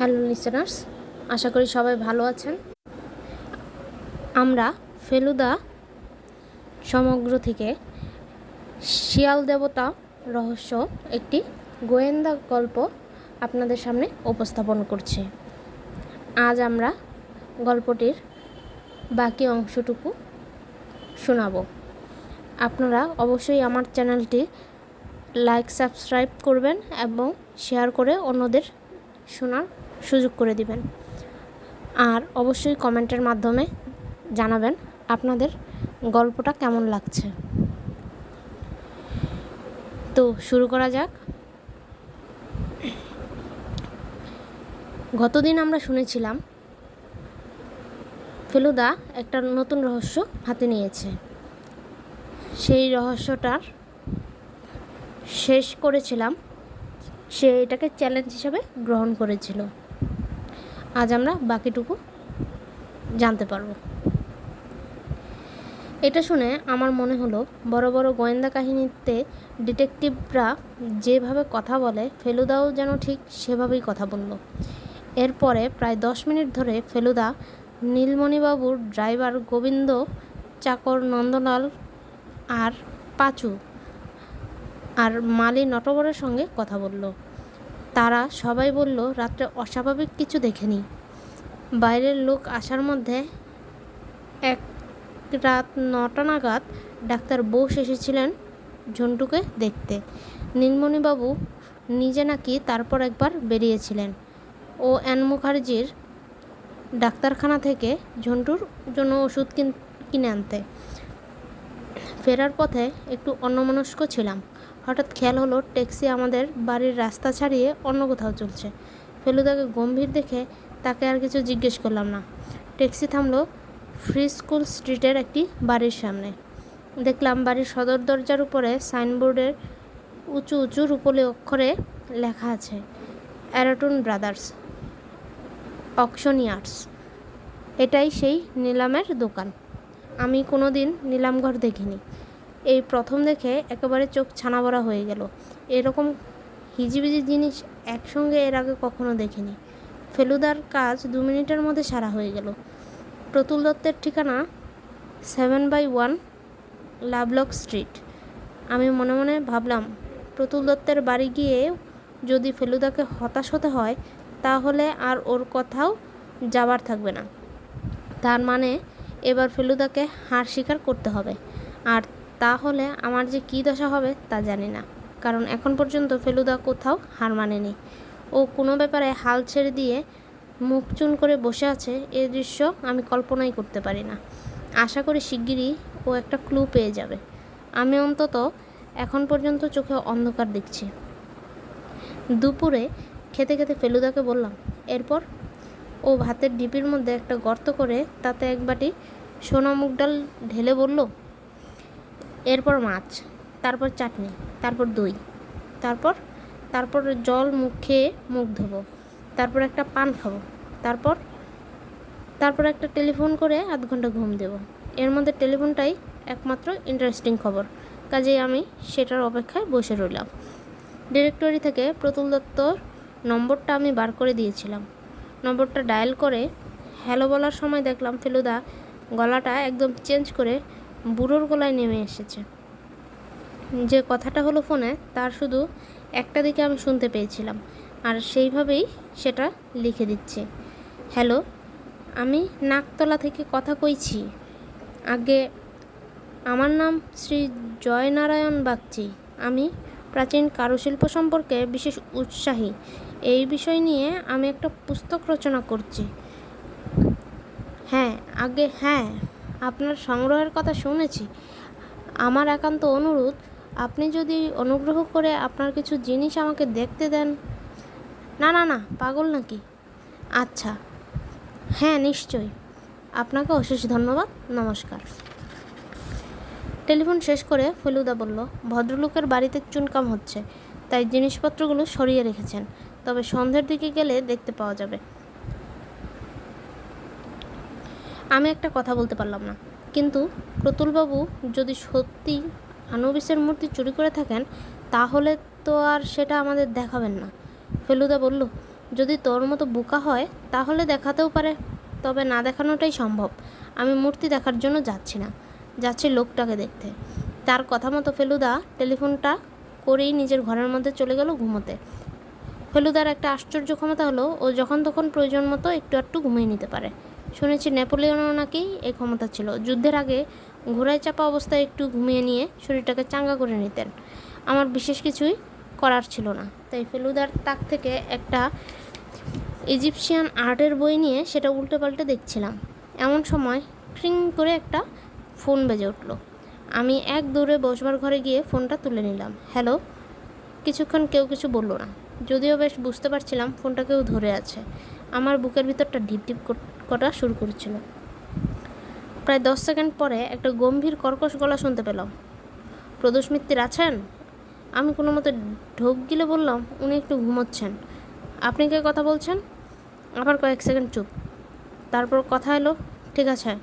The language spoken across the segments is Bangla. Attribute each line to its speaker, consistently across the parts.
Speaker 1: হ্যালো লিসেনার্স আশা করি সবাই ভালো আছেন। আমরা ফেলুদা সমগ্র থেকে শিয়াল দেবতা রহস্য একটি গোয়েন্দা গল্প আপনাদের সামনে উপস্থাপন করছি। আজ আমরা গল্পটির বাকি অংশটুকু শোনাবো। আপনারা অবশ্যই আমার চ্যানেলটি লাইক, সাবস্ক্রাইব করবেন এবং শেয়ার করে অন্যদের শোনার সুযোগ করে দিবেন। আর অবশ্যই কমেন্টের মাধ্যমে জানাবেন আপনাদের গল্পটা কেমন লাগছে। তো শুরু করা যাক। গতদিন আমরা শুনেছিলাম, ফেলুদা একটা নতুন রহস্য হাতে নিয়েছে। সেই রহস্যটার শেষ করেছিলাম, সে এটাকে চ্যালেঞ্জ হিসাবে গ্রহণ করেছিল। আজ আমরা বাকিটুকু জানতে পারব। এটা শুনে আমার মনে হলো, বড় বড় গোয়েন্দা কাহিনীতে ডিটেকটিভরা যেভাবে কথা বলে, ফেলুদাও যেন ঠিক সেভাবেই কথা বলল। এরপরে প্রায় দশ মিনিট ধরে ফেলুদা, নীলমণিবাবুর ড্রাইভার গোবিন্দ, চাকর নন্দলাল আর পাঁচু আর মালি নটবরের সঙ্গে কথা বলল। তারা সবাই বলল, রাত্রে অস্বাভাবিক কিছু দেখেনি বাইরের লোক আসার মধ্যে এক রাত নটা নাগাদ ডাক্তার বোস এসেছিলেন ঝন্টুকে দেখতে। নীলমণিবাবু নিজে নাকি তারপর একবার বেরিয়েছিলেন। ও এন মুখার্জির ডাক্তারখানা থেকে ঝন্টুর জন্য ওষুধ কিনে আনতে। ফেরার পথে একটু অন্যমনস্ক ছিলাম। হঠাৎ খেয়াল হলো ট্যাক্সি আমাদের বাড়ির রাস্তা ছাড়িয়ে অন্য কোথাও চলছে। ফেলুদাকে গম্ভীর দেখে তাকে আর কিছু জিজ্ঞেস করলাম না। ট্যাক্সি থামলো ফ্রি স্কুল স্ট্রিটের একটি বাড়ির সামনে। দেখলাম বাড়ির সদর দরজার উপরে সাইনবোর্ডের উঁচু উঁচু রূপলি অক্ষরে লেখা আছে, অ্যারাটুন ব্রাদার্স, অকশনিয়ার্স। এটাই সেই নিলামের দোকান। আমি কোনো দিন নিলামঘর দেখিনি। এই প্রথম দেখে একেবারে চোখ ছানা ভরা হয়ে গেল। এরকম হিজিবিজি জিনিস একসঙ্গে এর আগে কখনো দেখিনি। ফেলুদার কাজ দু মিনিটের মধ্যে সারা হয়ে গেল। প্রতুল দত্তের ঠিকানা seven by one Lovelock street. আমি মনে মনে ভাবলাম, প্রতুল দত্তের বাড়ি গিয়ে যদি ফেলুদাকে হতাশ হতে হয়, তাহলে আর ওর কথাও যাবার থাকবে না। তার মানে এবার ফেলুদাকে হার স্বীকার করতে হবে। আর তাহলে আমার যে কী দশা হবে তা জানি না। কারণ এখন পর্যন্ত ফেলুদা কোথাও হার মানেনি। ও কোনো ব্যাপারে হাল ছেড়ে দিয়ে মুখ চুন করে বসে আছে, এ দৃশ্য আমি কল্পনাই করতে পারি না। আশা করি শিগগিরই ও একটা ক্লু পেয়ে যাবে। আমি অন্তত এখন পর্যন্ত চোখে অন্ধকার দেখছি। দুপুরে খেতে খেতে ফেলুদাকে বললাম, এরপর? ও ভাতের ডিপির মধ্যে একটা গর্ত করে তাতে এক বাটি সোনা মুগ ডাল ঢেলে বলল এরপর মাছ, তারপর চাটনি, তারপর দই, তারপর তারপর জল মুখ খেয়ে মুখ ধোবো, তারপর একটা পান খাব, তারপর তারপর একটা টেলিফোন করে আধ ঘণ্টা ঘুম দেব। এর মধ্যে টেলিফোনটাই একমাত্র ইন্টারেস্টিং খবর, কাজেই আমি সেটার অপেক্ষায় বসে রইলাম। ডিরেক্টরি থেকে প্রতুল দত্তর নম্বরটা আমি বার করে দিয়েছিলাম। নম্বরটা ডায়াল করে, হ্যালো বলার সময় দেখলাম ফেলুদা গলাটা একদম চেঞ্জ করে বুড়োর গলায় নেমে এসেছে। যে কথাটা হলো ফোনে, তার শুধু একটা দিকে আমি শুনতে পেয়েছিলাম, আর সেইভাবেই সেটা লিখে দিচ্ছি। হ্যালো, আমি নাকতলা থেকে কথা কইছি। আগে আমার নাম শ্রী জয়নারায়ণ বাগচি। আমি প্রাচীন কারুশিল্প সম্পর্কে বিশেষ উৎসাহী। এই বিষয় নিয়ে আমি একটা পুস্তক রচনা করছি। হ্যাঁ আগে হ্যাঁ। আপনার সংগ্রহের কথা শুনেছি। আমার একান্ত অনুরোধ, আপনি যদি অনুগ্রহ করে আপনার কিছু জিনিস আমাকে দেখতে দেন। না না না, পাগল নাকি? আচ্ছা। হ্যাঁ নিশ্চয়ই। আপনাকে অশেষ ধন্যবাদ। নমস্কার। টেলিফোন শেষ করে ফেলুদা বলল, ভদ্রলোকের বাড়িতে চুনকাম হচ্ছে, তাই জিনিসপত্রগুলো সরিয়ে রেখেছেন, তবে সন্ধ্যের দিকে গেলে দেখতে পাওয়া যাবে। আমি একটা কথা বলতে পারলাম না। কিন্তু প্রতুলবাবু যদি সত্যি আনুবিসের মূর্তি চুরি করে থাকেন, তাহলে তো আর সেটা আমাদের দেখাবেন না। ফেলুদা বলল, যদি তোর মতো বোকা হয়, তাহলে দেখাতেও পারে। তবে না দেখানোটাই সম্ভব। আমি মূর্তি দেখার জন্য যাচ্ছি না। যাচ্ছি লোকটাকে দেখতে। তার কথা মতো ফেলুদা টেলিফোনটা করেই নিজের ঘরের মধ্যে চলে গেল ঘুমোতে। ফেলুদার একটা আশ্চর্য ক্ষমতা হলো, ও যখন তখন প্রয়োজন মতো একটু একটু ঘুমিয়ে নিতে পারে। শুনেছি নেপোলিয়নও নাকি এই ক্ষমতা ছিল। যুদ্ধের আগে ঘোড়ায় চাপা অবস্থায় একটু ঘুমিয়ে নিয়ে শরীরটাকে চাঙ্গা করে নিতেন। আমার বিশেষ কিছুই করার ছিল না। তাই ফেলুদার তাক থেকে একটা ইজিপশিয়ান আর্টের বই নিয়ে সেটা উল্টে পাল্টে দেখছিলাম। এমন সময় ট্রিং করে একটা ফোন বেজে উঠল। আমি এক দৌড়ে বসবার ঘরে গিয়ে ফোনটা তুলে নিলাম। হ্যালো? কিছুক্ষণ কেউ কিছু বলল না। যদিও বেশ বুঝতে পারছিলাম ফোনটা কেউ ধরে আছে। আমার বুকের ভিতরটা ঢিপ ঢিপ কর- শুরু করেছিল। প্রায় দশ সেকেন্ড পরে একটা গম্ভীর কর্কশ গলা শুনতে পেলাম। প্রদোষ মিত্তির আছেন? আমি কোনো মতে ঢোক গিলে বললাম, উনি একটু ঘুমোচ্ছেন। আপনি কে কথা বলছেন? আবার কয়েক সেকেন্ড চুপ। তারপর কথা এলো, ঠিক আছে,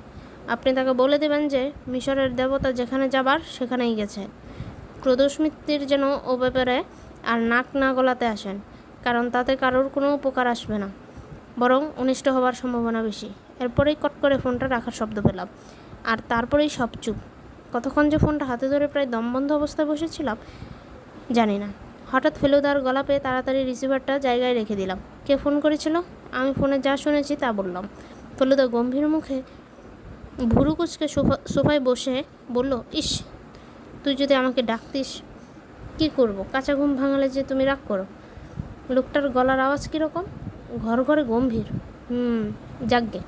Speaker 1: আপনি তাকে বলে দেবেন যে মিশরের দেবতা যেখানে যাবার সেখানেই গেছে। প্রদোষ মিত্তির যেন ও ব্যাপারে আর নাক না গলাতে আসেন, কারণ তাতে কারোর কোনো উপকার আসবে না। বরং অনিষ্ট হওয়ার সম্ভাবনা বেশি। এরপরেই কট করে ফোনটা রাখার শব্দ পেলাম। আর তারপরেই সব চুপ। কতক্ষণ যে ফোনটা হাতে ধরে প্রায় দমবন্ধ অবস্থায় বসেছিলাম, জানি না। হঠাৎ ফেলুদার গলা পেয়ে তাড়াতাড়ি রিসিভারটা জায়গায় রেখে দিলাম। কে ফোন করেছিল? আমি ফোনে যা শুনেছি তা বললাম। ফেলুদা গম্ভীর মুখে ভুরু কুচকে সোফা, সোফায় বসে বলল, ইস, তুই যদি আমাকে ডাকতিস, কি করব? কাঁচা ঘুম ভাঙালে যে তুমি রাগ করো। লোকটার গলার আওয়াজ কীরকম? ঘর ঘরে গম্ভীর। হুম, যাকগে।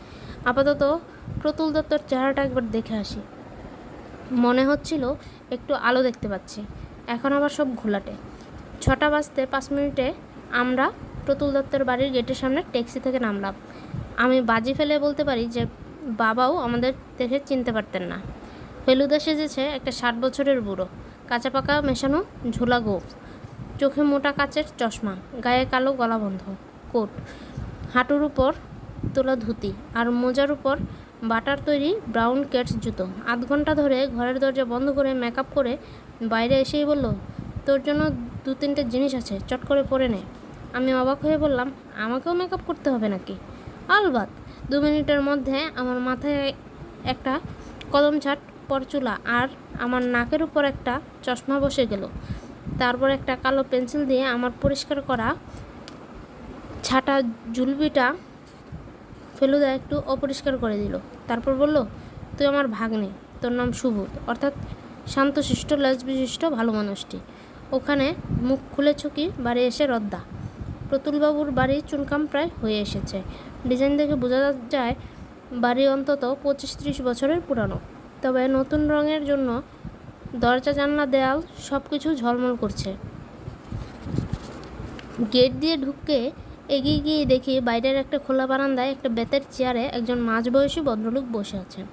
Speaker 1: আপাতত প্রতুল দত্তর চেহারাটা একবার দেখে আসি। মনে হচ্ছিল একটু আলো দেখতে পাচ্ছি। এখন আবার সব ঘোলাটে। ছটা বাজতে পাঁচ মিনিটে আমরা প্রতুল দত্তের বাড়ির গেটের সামনে ট্যাক্সি থেকে নামলাম। আমি বাজি ফেলে বলতে পারি যে, বাবাও আমাদের দেখে চিনতে পারতেন না। ফেলুদা সেজেছে একটা ষাট বছরের বুড়ো। কাঁচা পাকা মেশানো ঝোলা গোপ চোখে মোটা কাচের চশমা। গায়ে কালো গলাবন্ধ। কোট, হাঁটুর উপর তোলা ধুতি আর মোজার উপর বাটার তৈরি ব্রাউন কেটস জুতো। আধ ঘণ্টা ধরে ঘরের দরজা বন্ধ করে মেকআপ করে বাইরে এসেই বলল, তোর জন্য দু তিনটে জিনিস আছে, চট করে পরে নে। আমি অবাক হয়ে বললাম, আমাকেও মেকআপ করতে হবে নাকি? আলবাত। দু মিনিটের মধ্যে আমার মাথায় একটা কদম ছাট পরচুলা আর আমার নাকের উপর একটা চশমা বসে গেল। তারপর একটা কালো পেন্সিল দিয়ে আমার পরিষ্কার করা ছাটা জুলবিটা ফেলুদা একটু অপরিষ্কার করে দিল। তারপর বলল, তুই আমার ভাগ্নে, তোর নাম সুবোধ। অর্থাৎ শান্তশিষ্ট বিশিষ্ট ভালো মানুষটি। ওখানে মুখ খুলেছ কি? বাড়ি এসে রদ্দা। প্রতুলবাবুর বাড়ি চুনকাম প্রায় হয়ে এসেছে। ডিজাইন দেখে বোঝা যায়, বাড়ি অন্তত পঁচিশ ত্রিশ বছরের পুরানো। তবে নতুন রঙের জন্য দরজা, জানলা, দেয়াল সব কিছু ঝলমল করছে। গেট দিয়ে ঢুকে এগিয়ে গিয়ে দেখি বাইরের একটা খোলা বারান্দায় একটা বেতের চেয়ারে একজন মাঝবয়সী ভদ্রলোক বসে আছেন।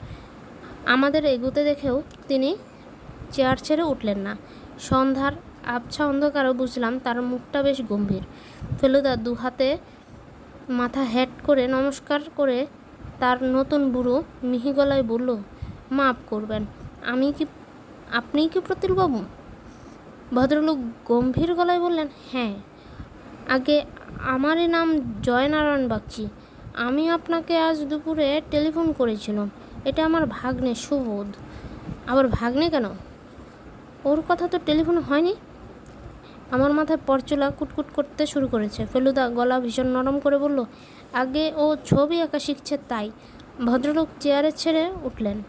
Speaker 1: আমাদের এগুতে দেখেও তিনি চেয়ার ছেড়ে উঠলেন না। সন্ধ্যার আবছা অন্ধকারও বুঝলাম তার মুখটা বেশ গম্ভীর। ফেলুদা দু হাতে মাথা হেড করে নমস্কার করে তার নতুন বুড়ো মিহি গলায় বলল, মাফ করবেন, আমি কি, আপনি কি প্রতুলবাবু? ভদ্রলোক গম্ভীর গলায় বললেন হ্যাঁ। আগে আমারই নাম জয়নারায়ণ বাগচি। আমি আপনাকে আজ দুপুরে টেলিফোন করেছিলাম। এটা আমার ভাগ্নে সুবোধ। আবার ভাগ্নে কেন? ওর কথা তো টেলিফোন হয়নি। আমার মাথায় পরচুলা কুটকুট করতে শুরু করেছে। ফেলুদা গলা ভীষণ নরম করে বলল, আগে ও ছবি আঁকা শিখছে তাই। ভদ্রলোক চেয়ারে ছেড়ে উঠলেন।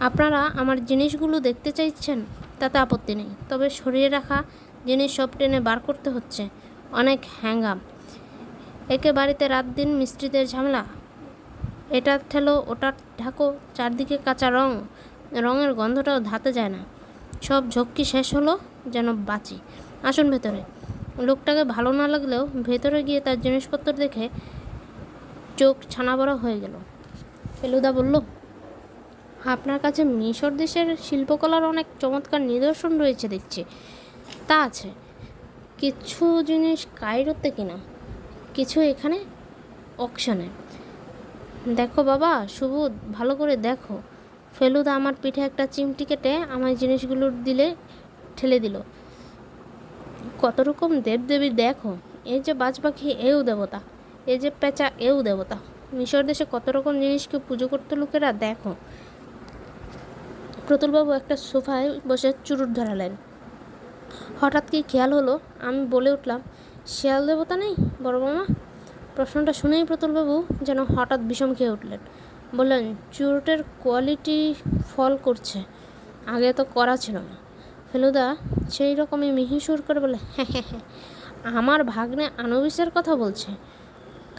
Speaker 1: আপনারা আমার জিনিসগুলো দেখতে চাইছেন, তাতে আপত্তি নেই। তবে সরিয়ে রাখা জিনিস সব টেনে বার করতে হচ্ছে। অনেক হ্যাঙ্গাম একে বাড়িতে রাত দিন মিস্ত্রিদের ঝামেলা। এটা ঠেলো, ওটা ঢাকো, চারদিকে কাঁচা রং। রঙের গন্ধটাও ধাতে যায় না। সব ঝক্কি শেষ হলো যেন বাঁচি। আসুন ভেতরে। লোকটাকে ভালো না লাগলেও ভেতরে গিয়ে তার জিনিসপত্র দেখে চোখ ছানা বড় হয়ে গেল। ফেলুদা বলল, আপনার কাছে মিশর দেশের শিল্পকলার অনেক চমৎকার নিদর্শন রয়েছে দেখছি। তা আছে। কিছু জিনিস কায়রোতে কিনা, কিছু এখানে অকশনে দেখো বাবা সুবোধ ভালো করে দেখো। ফেলুদা আমার পিঠে একটা চিমটি কেটে আমার জিনিসগুলো দিলে, ঠেলে দিল। কত রকম দেবদেবী, দেখো। এই যে বাজ পাখি এও দেবতা। এই যে পেঁচা, এও দেবতা। মিশর দেশে কত রকম জিনিসকে পুজো করতো লোকেরা, দেখো। প্রতুলবাবু একটা সোফায় বসে চুরুট ধরালেন। হঠাৎ কি খেয়াল হলো? আমি বলে উঠলাম, শিয়াল দেবতা নেই, বড় মামা প্রশ্নটা শুনেই প্রতুলবাবু যেন হঠাৎ বিষম খেয়ে উঠলেন। বললেন, চুরুটের কোয়ালিটি ফল করছে, আগে তো করা ছিল না। ফেলুদা সেই রকমই মিহিসুর করে বলে হ্যাঁ হ্যাঁ হ্যাঁ আমার ভাগ্নে আনবিসের কথা বলছে।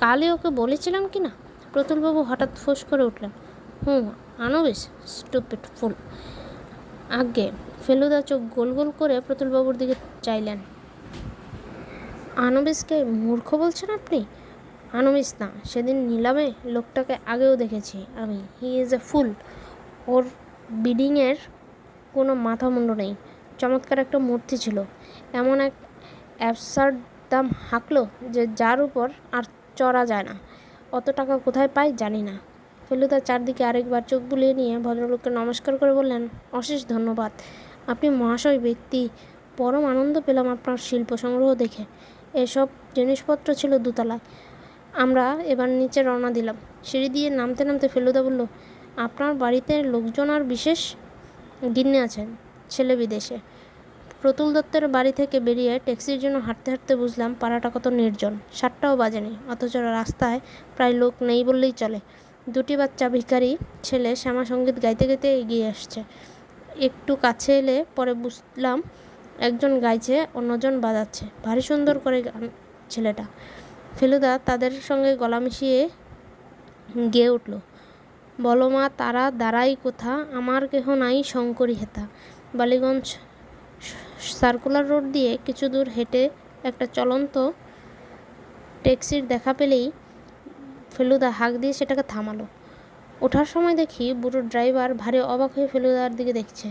Speaker 1: কালই ওকে বলেছিলাম কি না? প্রতুলবাবু হঠাৎ ফোঁস করে উঠলেন, হুম, আনবিস, স্টুপিড ফুল। আগে ফেলুদা চোখ গোল গোল করে প্রতুলবাবুর দিকে চাইলেন। আনবিসকে মূর্খ বলছেন আপনি? আনবিস না, সেদিন নিলামে লোকটাকে আগেও দেখেছি আমি। হি ইজ এ ফুল। ওর বিডিংয়ের কোনো মাথা মুন্ড নেই। চমৎকার একটা মূর্তি ছিল। এমন এক অ্যাবসার্ড দাম হাঁকলো যে যার উপর আর চড়া যায় না। অত টাকা কোথায় পায় জানি না। ফেলুদা চারদিকে আরেকবার চোখ বুলিয়ে নিয়ে ভদ্রলোককে নমস্কার করে বললেন, অশেষ ধন্যবাদ। আপনি মহাশয় ব্যক্তি, পরম আনন্দ পেলাম আপনার শিল্প সংগ্রহ দেখে। এসব জিনিসপত্র ছিল দোতলায়। আমরা এবার নিচে রওনা দিলাম। সিঁড়ি দিয়ে নামতে নামতে ফেলুদা বলল, আপনার বাড়িতে লোকজন আর বিশেষ গিন্নি আছেন, ছেলে বিদেশে। প্রতুল দত্তের বাড়ি থেকে বেরিয়ে ট্যাক্সির জন্য হাঁটতে হাঁটতে বুঝলাম পাড়াটা কত নির্জন। সাতটাও বাজেনি, অথচ রাস্তায় প্রায় লোক নেই বললেই চলে। দুটি বাচ্চা ভিখারি ছেলে শ্যামা সংগীত গাইতে গাইতে এগিয়ে আসছে। একটু কাছে এলে পরে বুঝলাম একজন গাইছে, অন্যজন বাজাচ্ছে। ভারী সুন্দর করে গান, ছেলেটা। ফেলুদা তাদের সঙ্গে গলা মিশিয়ে গেয়ে উঠল। বলো মা, তারা দাঁড়াই কোথা? আমার কেহ নাই শঙ্করী হেতা। বালিগঞ্জ সার্কুলার রোড দিয়ে কিছু দূর হেঁটে একটা চলন্ত ট্যাক্সির দেখা পেলেই ফেলুদা হাঁক দিয়ে সেটাকে থামালো। ওঠার সময় দেখি বুড়োর ড্রাইভার ভারী অবাক হয়ে ফেলুদার দিকে দেখছে।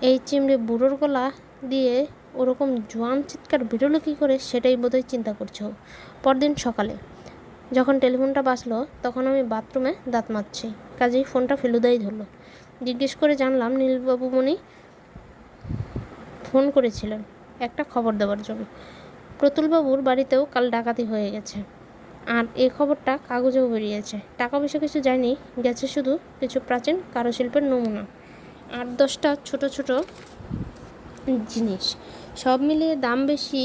Speaker 1: এই চিমড়ে বুড়োর গলা দিয়ে ওরকম জোয়ান চিৎকার বেরোলো কী করে সেটাই বোধহয় চিন্তা করছ। পরদিন সকালে যখন টেলিফোনটা বাঁচলো তখন আমি বাথরুমে দাঁত মারছি কাজেই ফোনটা ফেলুদাই ধরলো। জিজ্ঞেস করে জানলাম নীলবাবুমণি ফোন করেছিলেন। একটা খবর দেওয়ার জন্য। প্রতুলবাবুর বাড়িতেও কাল ডাকাতি হয়ে গেছে। আর এই খবরটা কাগজেও বেরিয়েছে টাকা পয়সা কিছু যায়নি, গেছে শুধু কিছু প্রাচীন কারুশিল্পের নমুনা আট দশটা ছোট ছোট জিনিস। সব মিলিয়ে দাম বেশি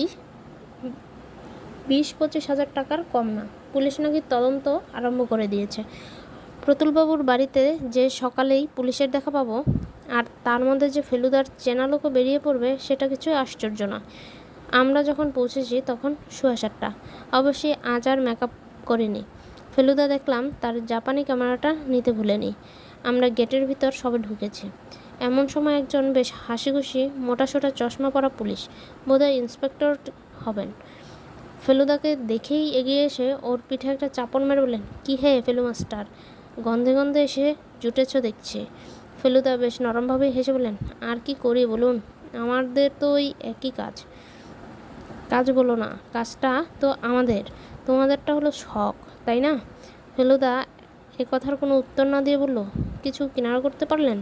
Speaker 1: বিশ পঁচিশ হাজার টাকার কম না। পুলিশ নাকি তদন্ত আরম্ভ করে দিয়েছে। প্রতুলবাবুর বাড়িতে যে সকালেই পুলিশের দেখা পাবো আর তার মধ্যে যে ফেলুদার চেনা লোকও বেরিয়ে পড়বে, সেটা কিছু আশ্চর্য না আমরা যখন পৌঁছেছি তখন সোয়া সাতটা অবশ্যই আজ আর মেকআপ করিনি। ফেলুদা দেখলাম তার জাপানি ক্যামেরাটা নিতে ভুলেনি। আমরা গেটের ভিতর সবে ঢুকেছি। এমন সময় একজন বেশ হাসি খুশি মোটাসোটা চশমা পরা পুলিশ বোধহয় ইন্সপেক্টর হবেন। ফেলুদাকে দেখেই এগিয়ে এসে ওর পিঠে একটা চাপড় মেরে বললেন, কী হে ফেলু মাস্টার? গন্ধে গন্ধে এসে জুটেছ দেখছি। ফেলুদা বেশ নরমভাবেই হেসে বললেন, আর কি করি বলুন? আমাদের তো ওই একই কাজ। কাজ বলো না, কাজটা তো আমাদের। তোমাদেরটা হলো শখ, তাই না? ফেলুদা, এ কথার কোনো উত্তর না দিয়ে বলল, কিছু কিনারা করতে পারলেন?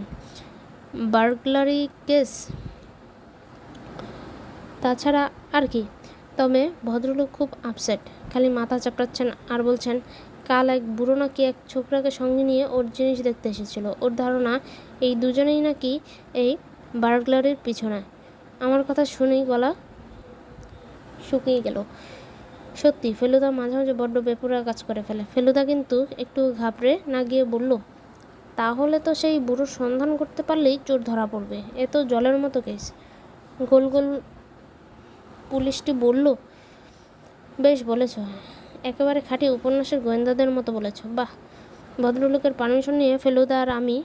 Speaker 1: Burglary case? তাছাড়া আর কি। তবে ভদ্রলোক খুব আপসেট, খালি মাথা চাপড়াচ্ছেন আর বলছেন, কাল এক বুড়ো নাকি এক ছোকরাকে সঙ্গে নিয়ে ওর জিনিস দেখতে এসেছিল। ওর ধারণা এই দুজনেই নাকি এই বার্গলারির পিছনে। আমার কথা শুনেই গলা শুকিয়ে গেল। সত্যি, ফেলুদা মাঝে মাঝে বড্ড বেপুরা কাজ করে ফেলে। ফেলুদা কিন্তু একটু ঘাবড়ে না গিয়ে বলল, তাহলে তো সেই বুড়োর সন্ধান করতে পারলেই চোর ধরা পড়বে। এ তো জলের মতো কেস। গোল গোল পুলিশটি বলল, বেশ বলেছ। একেবারে খাঁটি উপন্যাসের গোয়েন্দাদের মতো বলেছ। বাহ! ভদ্রলোকের পারমিশন নিয়ে ফেলুদা আর আমি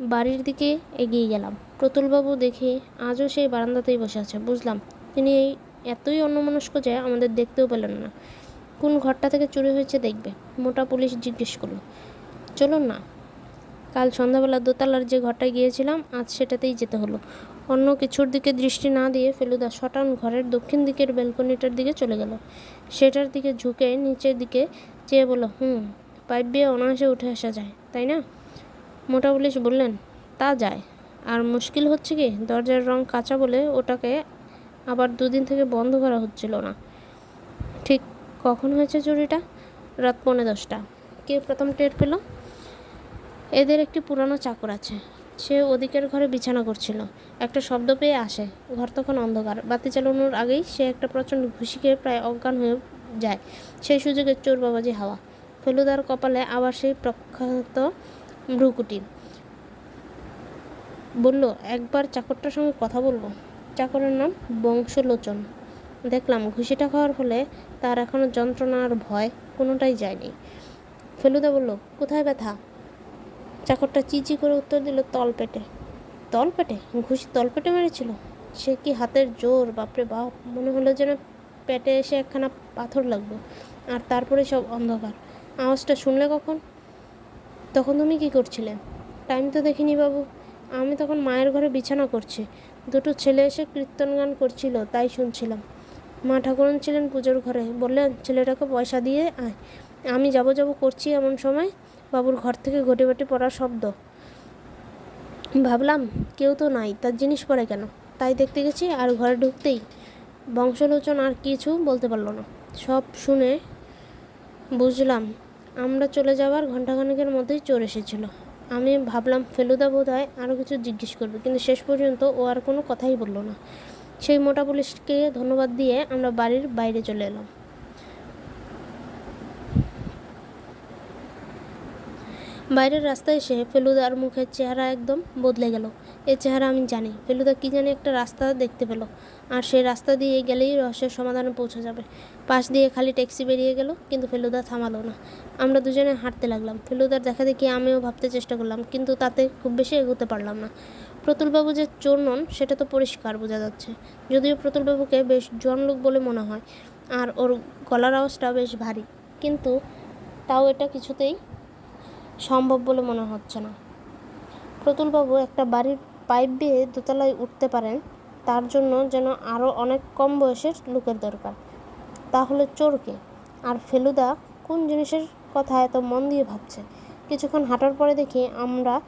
Speaker 1: বাড়ির দিকে এগিয়ে গেলাম। প্রতুলবাবু দেখে আজও সেই বারান্দাতেই বসে আছে, বুঝলাম। তিনি এই এতই অন্যমনস্ক যে আমাদের দেখতেও পেলেন না। কোন ঘরটা থেকে চুরি হয়েছে দেখবে। মোটা পুলিশ জিজ্ঞেস করল। চলুন না। কাল সন্ধ্যাবেলা দোতলার যে ঘরটায় গিয়েছিলাম, আজ সেটাতেই যেতে হলো। অন্য কিছুর দিকে দৃষ্টি না দিয়ে ফেলুদা শটান ঘরের দক্ষিণ দিকের ব্যালকনিটার দিকে চলে গেল। সেটার দিকে ঝুঁকে নিচের দিকে চেয়ে বলল, হুম, পাইপ দিয়ে অনায়াসে উঠে আসা যায়, তাই না? মোটা পুলিশ বললেন, তা যায়। আর মুশকিল হচ্ছে কি, দরজার রং কাঁচা বলে ওটাকে আবার দুদিন থেকে বন্ধ করা হচ্ছিল না। ঠিক কখন হয়েছে চুরিটা? রাত পৌনে দশটা। কে প্রথম টের পেল? এদের একটি পুরানো চাকর আছে। সে ওদিকের ঘরে বিছানা করছিল। একটা শব্দ পেয়ে আসে। ঘর তখন অন্ধকার। বাতি চালানোর আগেই সে একটা প্রচণ্ড ঘুষি খেয়ে প্রায় অজ্ঞান হয়ে যায়। সেই সুযোগে চোর বাবাজি হাওয়া। ফেলুদার কপালে আবার সেই প্রখ্যাত ভ্রুকুটি। বলল, একবার চাকরটার সঙ্গে কথা বলব। চাকরের নাম বংশলোচন। দেখলাম ঘুষিটা খাওয়ার ফলে তার এখনও যন্ত্রণা আর ভয় কোনোটাই যায়নি। ফেলুদা বলল, কোথায় ব্যথা? চাকরটা চিচি করে উত্তর দিল তল পেটে তল পেটে ঘুষি তল পেটে মেরেছিল? সে কি হাতের জোর? বাপরে বাপ, মনে হলো যেন পেটে এসে একখানা পাথর লাগবে আর তারপরে সব অন্ধকার। আওয়াজটা শুনলে কখন? তখন তুমি কি করছিলে? টাইম তো দেখিনি বাবু। আমি তখন মায়ের ঘরে বিছানা করছি। দুটো ছেলে এসে কীর্তন গান করছিল, তাই শুনছিলাম। মা ঠাকুরন ছিলেন পুজোর ঘরে, বললেন, ছেলেটাকে পয়সা দিয়ে আয়। আমি যাব যাব করছি এমন সময় বাবুর ঘর থেকে ঘটে ঘটে পড়ার শব্দ। ভাবলাম, কেউ তো নাই, তার জিনিস পড়ে কেন? তাই দেখতে গেছি আর ঘরে ঢুকতেই বংশলোচন আর কিছু বলতে পারল না। সব শুনে বুঝলাম, আমরা চলে যাওয়ার ঘন্টাখানেকের মধ্যেই চোর এসেছিল। আমি ভাবলাম ফেলুদা বোধ হয় আরও কিছু জিজ্ঞেস করবে, কিন্তু শেষ পর্যন্ত ও আর কোনো কথাই বলল না। সেই মোটা পুলিশকে ধন্যবাদ দিয়ে আমরা বাড়ির বাইরে চলে এলাম। বাইরের রাস্তায় এসে ফেলুদার মুখের চেহারা একদম বদলে গেল। এই চেহারা আমি জানি। ফেলুদা কী জানি একটা রাস্তা দেখতে পেল। আর সেই রাস্তা দিয়ে গেলেই রহস্যের সমাধানে পৌঁছে যাবে। পাশ দিয়ে খালি ট্যাক্সি বেরিয়ে গেল, কিন্তু ফেলুদা থামালো না। আমরা দুজনে হাঁটতে লাগলাম। ফেলুদার দেখা দেখি আমিও ভাবতে চেষ্টা করলাম, কিন্তু তাতে খুব বেশি এগোতে পারলাম না। প্রতুলবাবু যে চোর নন, সেটা তো পরিষ্কার বোঝা যাচ্ছে। যদিও প্রতুলবাবুকে বেশ জোয়ান লোক বলে মনে হয়, আর ওর গলার আওয়াজটা বেশ ভারী। কিন্তু তাও এটা কিছুতেই সম্ভব বলে মনে হচ্ছে না। প্রতুলবাবু একটা বাড়ির পাইপ বেয়ে দোতলায় উঠতে পারেন, তার জন্য যেন আরও অনেক কম বয়সের লোকের দরকার। তাহলে চোরকে? আর ফেলুদা কোন জিনিসের কথা এত মন দিয়ে ভাবছে? কিছুক্ষণ হাঁটার পরে দেখি আমরা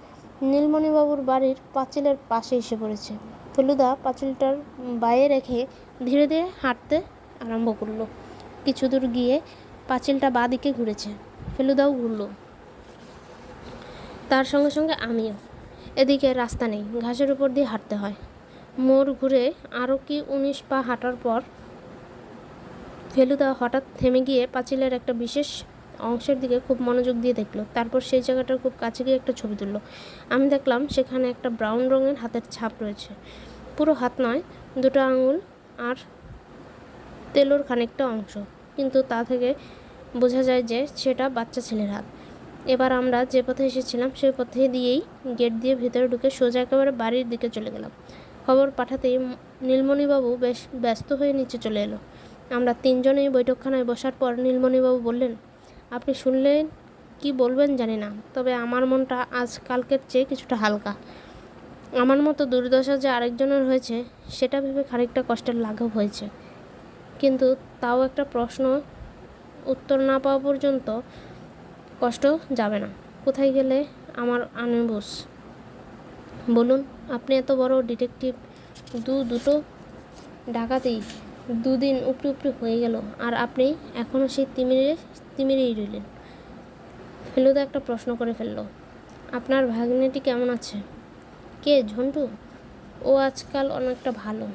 Speaker 1: নীলমণিবাবুর বাড়ির পাঁচিলের পাশে এসে পড়েছে। ফেলুদা পাঁচিলটার বাইরে রেখে ধীরে ধীরে হাঁটতে আরম্ভ করল। কিছু দূর গিয়ে পাঁচিলটা বাঁ দিকে ঘুরেছে। ফেলুদাও ঘুরল। তার সঙ্গে সঙ্গে আমিও। এদিকে রাস্তা নেই, ঘাসের উপর দিয়ে হাঁটতে হয়। মোড় ঘুরে আরও কি উনিশ পা হাঁটার পর ফেলুদা হঠাৎ থেমে গিয়ে পাঁচিলের একটা বিশেষ অংশের দিকে খুব মনোযোগ দিয়ে দেখল। তারপর সেই জায়গাটার খুব কাছে গিয়ে একটা ছবি তুললো। আমি দেখলাম সেখানে একটা ব্রাউন রঙের হাতের ছাপ রয়েছে। পুরো হাত নয়, দুটো আঙুল আর তেলোর খানিকটা অংশ। কিন্তু তা থেকে বোঝা যায় যে সেটা বাচ্চা ছেলের হাত। এবার আমরা যে পথে এসেছিলাম, সেই পথে দিয়েই গেট দিয়ে ভেতরে ঢুকে সোজা একেবারে বাড়ির দিকে চলে গেলাম। খবর পাঠাতেই নীলমণিবাবু বেশ ব্যস্ত হয়ে নিচে চলে এলো। আমরা তিনজনেই বৈঠকখানায় বসার পর নীলমণিবাবু বললেন, আপনি শুনলেন কি বলবেন জানি না, তবে আমার মনটা আজ কালকের চেয়ে কিছুটা হালকা। আমার মতো দুর্দশা যে আরেকজনের হয়েছে, সেটা ভেবে খানিকটা কষ্টের লাঘব হয়েছে। কিন্তু তাও একটা প্রশ্ন উত্তর না পাওয়া পর্যন্ত কষ্ট যাবে না। কোথায় গেলে আমার আনবুস? বলুন, আপনি এত বড় ডিটেকটিভ, দু দুটো ডাকাতেই দুদিন উপরে উপরে হয়ে গেল, আর আপনি এখনও সেই তিমিরে, তিমিরেই রইলেন। ফেলুদা একটা প্রশ্ন করে ফেলল, আপনার ভাগ্নেটি কেমন আছে? কে, ঝন্টু? ও আজকাল অনেকটা ভালো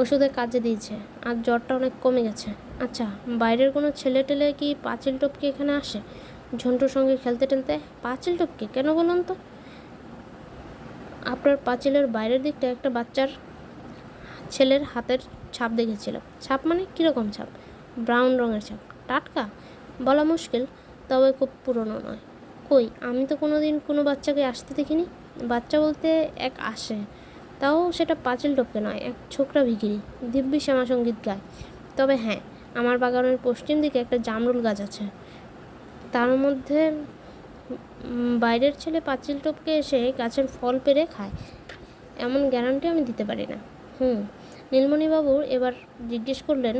Speaker 1: ওষুধে কাজে দিয়েছে, আর জ্বরটা অনেক কমে গেছে। আচ্ছা বাইরের কোনো ছেলে টেলে কি পাঁচিল টপকে এখানে আসে? ঝন্টুর সঙ্গে খেলতে টেলতে পাঁচিল টপকে কেন বলুন তো? আপনার পাঁচিলের বাইরের দিকটা একটা বাচ্চার ছেলের হাতের ছাপ দেখেছিলাম। ছাপ মানে কীরকম ছাপ? ব্রাউন রঙের ছাপ। টাটকা? বলা মুশকিল, তবে খুব পুরনো নয়। কই, আমি তো কোনো দিন কোনো বাচ্চাকে আসতে দেখিনি। বাচ্চা বলতে এক আসে, তাও সেটা পাঁচিল টপকে নয়, এক ছোকরা ভিখিরি, দিব্যি শ্যামা সংগীত গায়। তবে হ্যাঁ আমার বাগানের পশ্চিম দিকে একটা জামরুল গাছ আছে। তার মধ্যে বাইরের ছেলে পাঁচিল টপকে এসে গাছের ফল পেরে খায়। এমন গ্যারান্টি আমি দিতে পারি না। হুম নীলমণিবাবু এবার জিজ্ঞেস করলেন,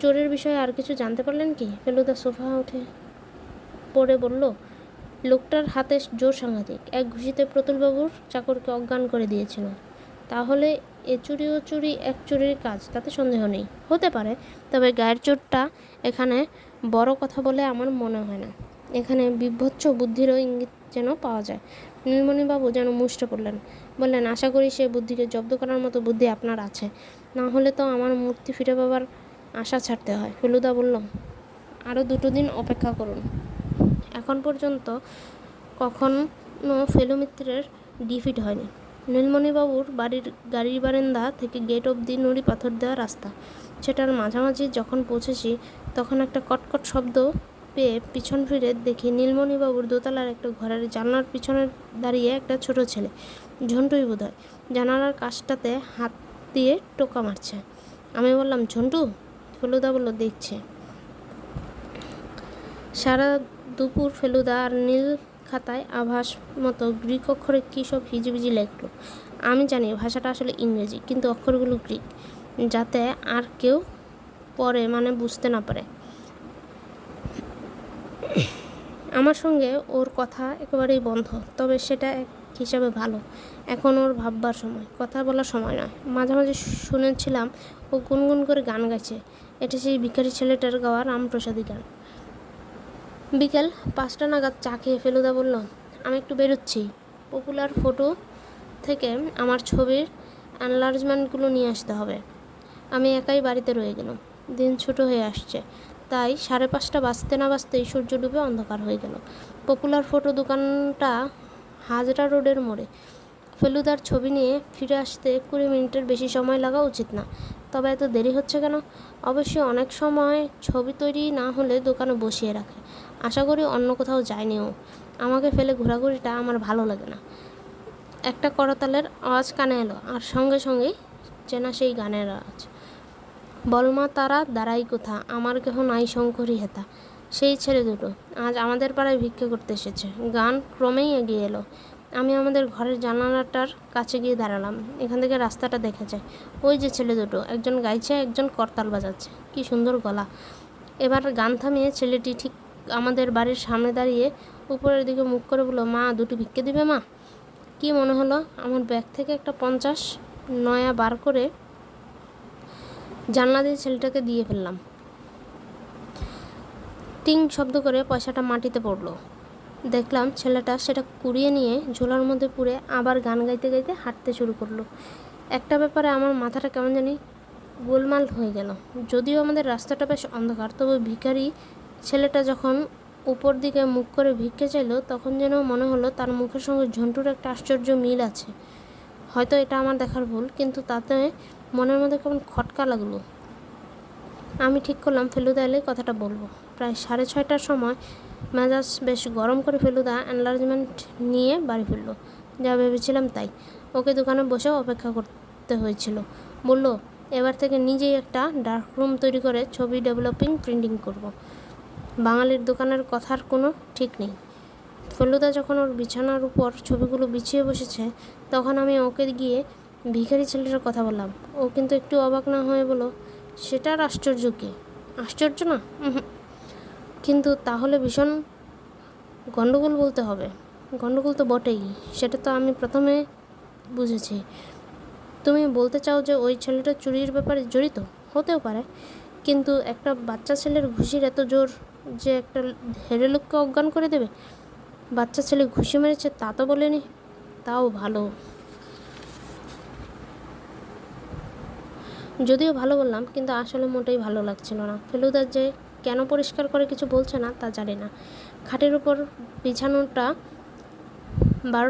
Speaker 1: চোরের বিষয়ে আর কিছু জানতে পারলেন কি? ফেলুদা সোফা উঠে পড়ে বলল, লোকটার হাতে জোর সাংঘাতিক। এক ঘুষিতে প্রতুলবাবুর চাকরকে অজ্ঞান করে দিয়েছিল। তাহলে এ চুরি ও চুরি এক চুরির কাজ, তাতে সন্দেহ নেই। হতে পারে, তবে গায়ের চোরটা এখানে বড় কথা বলে আমার মনে হয় না। এখানে বিভৎস বুদ্ধিরও ইঙ্গিত যেন পাওয়া যায়। নীলমণিবাবু যেন মুষ্ট পড়লেন। বললেন, আশা করি সে বুদ্ধিকে জব্দ করার মতো বুদ্ধি আপনার আছে। না হলে তো আমার মূর্তি ফিরে পাবার আশা ছাড়তে হয়। ফেলুদা বলল আরও দুটো দিন অপেক্ষা করুন। এখন পর্যন্ত কখনো ফেলু মিত্রের ডিফিট হয়নি। নীলমণিবাবুর বাড়ির গাড়ির বারান্দা থেকে গেট অবধি নুড়ি পাথর দেওয়া রাস্তা। সেটার মাঝামাঝি যখন পৌঁছেছি, তখন একটা কটকট শব্দ পেয়ে পিছন ফিরে দেখি নীলমণিবাবুর দোতলার একটা ঘরের জানলার পিছনে দাঁড়িয়ে একটা ছোট ছেলে। ঝন্টুই বোধ হয় জানালার কাজটাতে হাত দিয়ে টোকা মারছে। আমি বললাম, ঝন্টু? ফেলুদা বলল, দেখছে। সারা দুপুর ফেলুদা আর নীল খাতায় আভাস মতো গ্রিক অক্ষরে কী সব হিজিবিজি লেখলো। আমি জানি, ভাষাটা আসলে ইংরেজি, কিন্তু অক্ষরগুলো গ্রিক। যাতে আর কেউ পরে মানে বুঝতে না পারে। আমার সঙ্গে ওর কথা একেবারেই বন্ধ, তবে সেটা এক হিসাবে ভালো। এখন ওর ভাববার সময়, কথা বলার সময় নয়। মাঝে মাঝে শুনেছিলাম ও গুনগুন করে গান গাইছে। এটা সেই ভিখারি ছেলেটার গাওয়া রামপ্রসাদী গান। বিকেল পাঁচটা নাগাদ চা খেয়ে ফেলুদা বলল, আমি একটু বেরোচ্ছি। পপুলার ফটো থেকে আমার ছবির অ্যানলার্জমেন্টগুলো নিয়ে আসতে হবে। আমি একাই বাড়িতে রয়ে গেলাম। দিন ছোট হয়ে আসছে। তাই সাড়ে পাঁচটা বাজতে না বাজতেই সূর্য ডুবে অন্ধকার হয়ে গেল। পপুলার ফটো দোকানটা হাজরা রোডের মোড়ে। ফেলুদার ছবি নিয়ে ফিরে আসতে কুড়ি মিনিটের বেশি সময় লাগা উচিত না। তবে এত দেরি হচ্ছে কেন? অবশ্যই অনেক সময় ছবি তৈরি না হলে দোকানে বসিয়ে রাখে। আশা করি অন্য কোথাও যায়নি ও। আমাকে ফেলে ঘোরাঘুরিটা আমার ভালো লাগে না। একটা করতালের আওয়াজ কানে এলো, আর সঙ্গে সঙ্গেই চেনা সেই গানের আওয়াজ। বলমা, তারা দাঁড়াই কোথা? আমার কেহ নাই শঙ্করী হেতা। সেই ছেলে দুটো, আজ আমাদের পাড়ায় ভিক্ষে করতে এসেছে। গান ক্রমেই এগিয়ে এলো। আমি আমাদের ঘরের জানালাটার কাছে গিয়ে দাঁড়ালাম। এখান থেকে রাস্তাটা দেখা যায়। ওই যে ছেলে দুটো, একজন গাইছে, একজন করতাল বাজাচ্ছে। কি সুন্দর গলা। এবার গান থামিয়ে ছেলেটি ঠিক আমাদের বাড়ির সামনে দাঁড়িয়ে উপরের দিকে মুখ করে বলল, মা, দুটো ভিক্ষে দিবে মা? কি মনে হলো? আমার ব্যাগ থেকে একটা পঞ্চাশ নয়া বার করে জানলা দিয়ে ছেলেটাকে দিয়ে ফেললাম। টিং শব্দ করে পয়সাটা মাটিতে পড়ল। দেখলাম ছেলেটা সেটা কুড়িয়ে নিয়ে ঝোলার মধ্যে পুরে আবার গান গাইতে গাইতে হাঁটতে শুরু করল। একটা ব্যাপারে আমার মাথাটা কেমন জানি গোলমাল হয়ে গেল। যদিও আমাদের রাস্তাটা বেশ অন্ধকার, তবে ভিখারি ছেলেটা যখন উপর দিকে মুখ করে ভিক্ষে চাইলো, তখন যেন মনে হলো তার মুখের সঙ্গে ঝন্টুর একটা আশ্চর্য মিল আছে। হয়তো এটা আমার দেখার ভুল, কিন্তু তাতে মনের মধ্যে কেমন খটকা লাগল। আমি ঠিক করলাম, ফেলুদা এলে কথাটা বলব। প্রায় সাড়ে ছয়টার সময় মেজাজ বেশ গরম করে ফেলুদা এনলার্জমেন্ট নিয়ে বাড়ি ফিরলো। যা ভেবেছিলাম তাই। ওকে দোকানে বসেও অপেক্ষা করতে হয়েছিল। বলল, এবার থেকে নিজেই একটা ডার্ক রুম তৈরি করে ছবি ডেভেলপিং প্রিন্টিং করব। বাঙালির দোকানের কথার কোনো ঠিক নেই। ফেলুদা যখন ওর বিছানার উপর ছবিগুলো বিছিয়ে বসেছে, তখন আমি ওকে গিয়ে ভিখারি ছেলেটার কথা বললাম। ও কিন্তু একটু অবাক না হয়ে বলো সেটার আশ্চর্য কী? আশ্চর্য না। কিন্তু তাহলে ভীষণ গণ্ডগোল বলতে হবে। গণ্ডগোল তো বটেই, সেটা তো আমি প্রথমে বুঝেছি। তুমি বলতে চাও যে ওই ছেলেটা চুরির ব্যাপারে জড়িত? হতেও পারে। কিন্তু একটা বাচ্চা ছেলের ঘুষির এত জোর যে একটা হেরে লোককে অজ্ঞান করে দেবে? বাচ্চা ছেলে ঘুষি মেরেছে তা তো বলেনি। তাও ভালো। যদিও ভালো বললাম, কিন্তু আসলে মোটেই ভালো লাগছিল না। ফেলুদার যে কেন পরিষ্কার করে কিছু বলছে না, তা জানি না। খাটের উপর বিছানোটা বারো